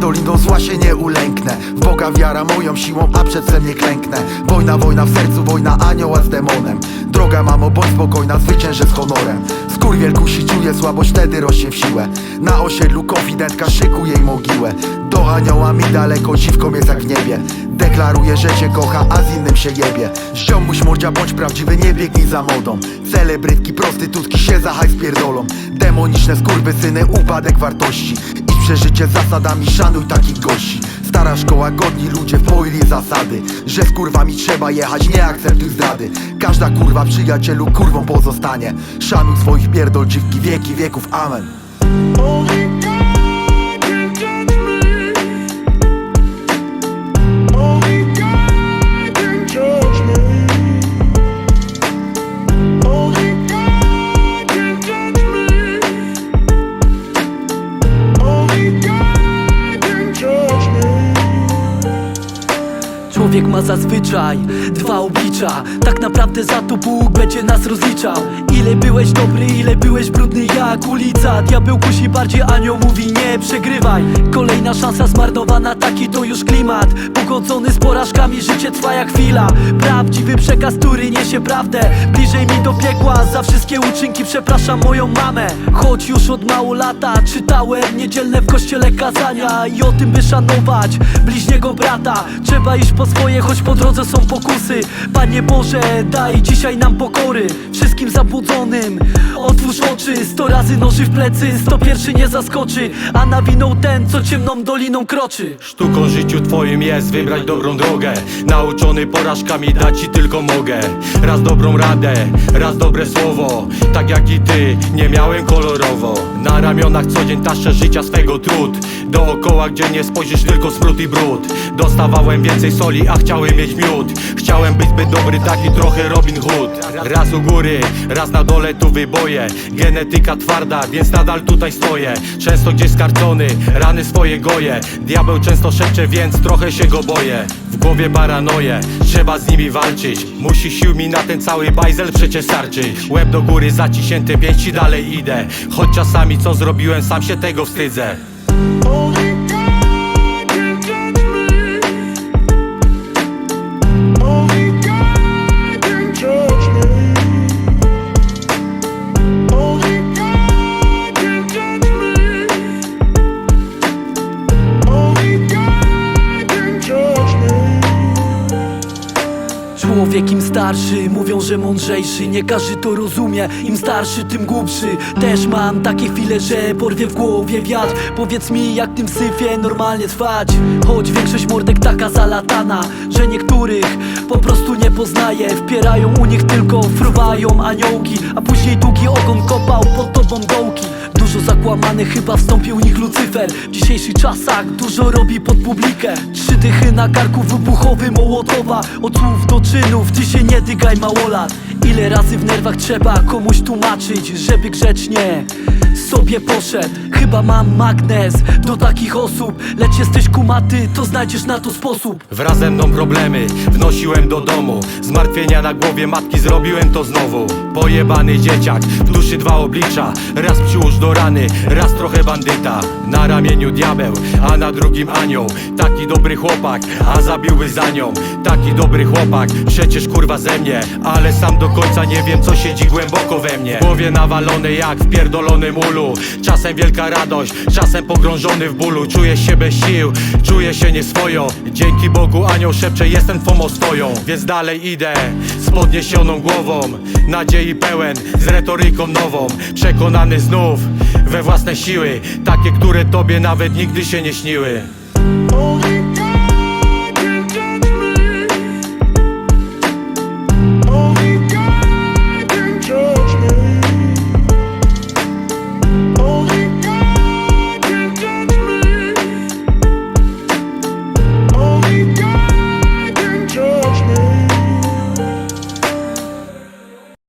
doliną zła się nie ulęknę. W Boga wiara moją siłą, a przed sem nie klęknę. Wojna, wojna w sercu, wojna anioła z demonem. Droga mamo, bądź spokojna, zwyciężę z honorem. Skurwiel kusi, czuje słabość, wtedy rośnie w siłę. Na osiedlu konfidentka szykuje jej mogiłę. Do anioła mi daleko, dziwką jest jak w niebie. Deklaruje, że cię kocha, a z innym się jebie. Ziomuś mordzia, bądź prawdziwy, nie biegnij za modą. Celebrytki, prostytutki się za hajs pierdolą. Demoniczne skurwysyny, upadek wartości Idź przeżycie zasadami, szanuj takich gości. Stara szkoła, godni ludzie wpoili zasady Że z kurwami trzeba jechać, nie akceptuj zdrady. Każda kurwa przyjacielu kurwą pozostanie. Szanuj swoich pierdol dziwki, wieki wieków, amen Człowiek ma zazwyczaj dwa oblicza. Tak naprawdę za to Bóg będzie nas rozliczał Ile byłeś dobry, ile byłeś brudny jak ulica. Diabeł kusi bardziej, anioł mówi nie przegrywaj. Kolejna szansa zmarnowana, taki to już klimat. Pogodzony z porażkami, życie trwa jak chwila. Prawdziwy przekaz, który niesie prawdę. Bliżej mi do piekła, za wszystkie uczynki przepraszam moją mamę. Choć już od mało lata czytałem niedzielne w kościele kazania I o tym by szanować bliźniego brata. Trzeba iść po swoje, choć po drodze są pokusy. Panie Boże, daj dzisiaj nam pokory. Wszystkim zabudzonym Otwórz oczy, sto razy noży w plecy Sto pierwszy nie zaskoczy, a nawinął ten, co ciemną doliną kroczy. Sztuką życiu twoim jest wybrać dobrą drogę. Nauczony porażkami dać ci tylko mogę. Raz dobrą radę, raz dobre słowo. Tak jak i ty, nie miałem kolorowo. Na ramionach co dzień taszczę życia swego trud. Dookoła gdzie nie spojrzysz tylko smród i brud. Dostawałem więcej soli, a chciałem mieć miód. Chciałem być zbyt dobry, taki trochę Robin Hood. Raz u góry, raz na dole tu wyboje. Genetyka twarda, więc nadal tutaj stoję. Często gdzieś skarcony, rany swoje goje. Diabeł często szepcze, więc trochę się go boję. W głowie paranoje, trzeba z nimi walczyć. Musi sił mi na ten cały bajzel przecież starczyć. Łeb do góry, zaciśnięte pięści, dalej idę. Choć czasami co zrobiłem, sam się tego wstydzę Człowiek im starszy, mówią, że mądrzejszy Nie każdy to rozumie, im starszy, tym głupszy. Też mam takie chwile, że porwie w głowie wiatr. Powiedz mi, jak tym syfie normalnie trwać. Choć większość mordek taka zalatana Że niektórych po prostu nie poznaje Wpierają u nich tylko, fruwają aniołki A później długi ogon kopał pod tobą dołki. Dużo zakłamanych, chyba wstąpił w nich Lucyfer. W dzisiejszych czasach dużo robi pod publikę dychy na karku wybuchowy Mołotowa. Od słów do czynów, się nie dygaj małolat. Ile razy w nerwach trzeba komuś tłumaczyć Żeby grzecznie sobie poszedł? Chyba mam magnes do takich osób. Lecz jesteś kumaty, to znajdziesz na to sposób. Wraz ze mną problemy wnosiłem do domu. Zmartwienia na głowie matki zrobiłem to znowu. Pojebany dzieciak, w duszy dwa oblicza. Raz przyłóż do rany, raz trochę bandyta. Na ramieniu diabeł, a na drugim anioł. Taki dobry chłopak, a zabiłby za nią. Taki dobry chłopak, przecież kurwa ze mnie. Ale sam do końca nie wiem co siedzi głęboko we mnie. W głowie nawalone jak w pierdolonym ulu Czasem wielka radość, czasem pogrążony w bólu. Czuję się bez sił, czuję się nieswojo Dzięki Bogu anioł szepcze, jestem twą ostoją Więc dalej idę z podniesioną głową. Nadziei pełen, z retoryką nową. Przekonany znów we własne siły. Takie, które tobie nawet nigdy się nie śniły